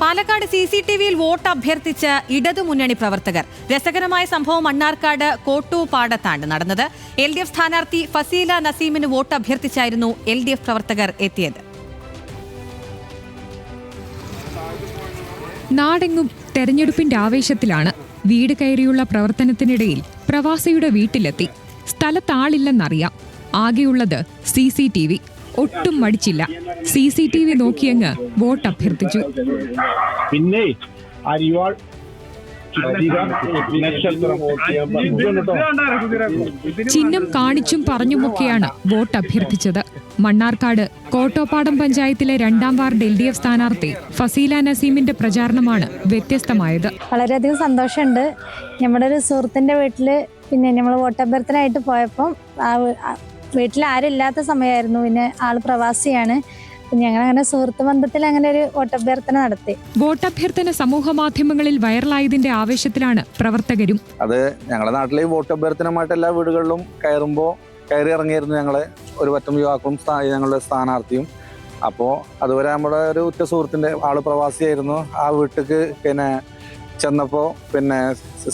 Palakkad C C T വിയിൽ vote അഭ്യർത്ഥിച്ച് ഇടതുമുന്നണി പ്രവർത്തകർ. രസകരമായ സംഭവം മണ്ണാർക്കാട് കോട്ടൂപ്പാടത്താണ് നടന്നത്. എൽ ഡി എഫ് സ്ഥാനാർത്ഥി ഫസീല നസീമിന് വോട്ട് അഭ്യർത്ഥിച്ചായിരുന്നു എൽ ഡി എഫ് പ്രവർത്തകർ എത്തിയത്. നാടെങ്ങും തെരഞ്ഞെടുപ്പിന്റെ ആവേശത്തിലാണ് വീട് കയറിയുള്ള പ്രവർത്തനത്തിനിടയിൽ പ്രവാസിയുടെ വീട്ടിലെത്തി. സ്ഥലത്താളില്ലെന്നറിയാം. ആകെയുള്ളത് സി സി ടി വി. ഒട്ടും മടിച്ചില്ല. സി സി ടി വി നോക്കിയങ്ങ് വോട്ട് അഭ്യർത്ഥിച്ചു. പിന്നെ. ചിഹ്നം കാണിച്ചും പറഞ്ഞുമൊക്കെയാണ് വോട്ട് അഭ്യർത്ഥിച്ചത്. മണ്ണാർക്കാട് കോട്ടോപ്പാടം പഞ്ചായത്തിലെ രണ്ടാം വാർഡ് എൽ ഡി എഫ് സ്ഥാനാർത്ഥി ഫസീല നസീമിന്റെ പ്രചാരണമാണ് വ്യത്യസ്തമായത്. വളരെയധികം സന്തോഷമുണ്ട്. നമ്മുടെ ഒരു സുഹൃത്തിന്റെ വീട്ടിൽ പിന്നെ നമ്മൾ വോട്ടഭ്യർത്ഥനായിട്ട് പോയപ്പം ആ ആ വീട്ടിൽ ആരില്ലാത്ത ഇല്ലാത്ത സമയമായിരുന്നു പിന്നെ ആൾ പ്രവാസിയാണ്. പിന്നെ ഞങ്ങൾ അങ്ങനെ സുഹൃത്ത് ബന്ധത്തിൽ അങ്ങനെ ഒരു വോട്ടഭ്യർത്ഥന നടത്തി. വോട്ടഭ്യർത്ഥന സമൂഹ മാധ്യമങ്ങളിൽ വൈറലായതിന്റെ ആവേശത്തിലാണ് പ്രവർത്തകരും. അത് ഞങ്ങളുടെ നാട്ടിലെ വോട്ടഭ്യർത്ഥനമായിട്ട് എല്ലാ വീടുകളിലും കയറുമ്പോൾ കയറി ഇറങ്ങിയിരുന്നു ഞങ്ങളെ. ഒരു പറ്റം യുവാക്കളും ഞങ്ങളുടെ സ്ഥാനാർത്ഥിയും. അപ്പോൾ അതുവരെ നമ്മുടെ ഒരു ഉറ്റ സുഹൃത്തിന്റെ ആൾ പ്രവാസിയായിരുന്നു. ആ വീട്ടിലേക്ക് പിന്നെ ചെന്നപ്പോൾ പിന്നെ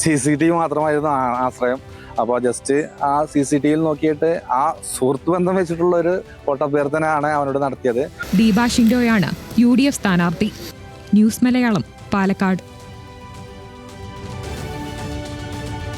സി സി ടി വി മാത്രമായിരുന്നു ആശ്രയം. അപ്പോൾ ജസ്റ്റ് ആ സി സി ടിവിയിൽ നോക്കിയിട്ട് ആ സുഹൃത്ത് ബന്ധം വെച്ചിട്ടുള്ള ഒരു വോട്ട് അഭ്യർത്ഥനയാണ് അവനോട് നടത്തിയത്. ദീപ ഷിൻഡോയാണ് യു ഡി എഫ് സ്ഥാനാർത്ഥി. ന്യൂസ് മലയാളം പാലക്കാട്.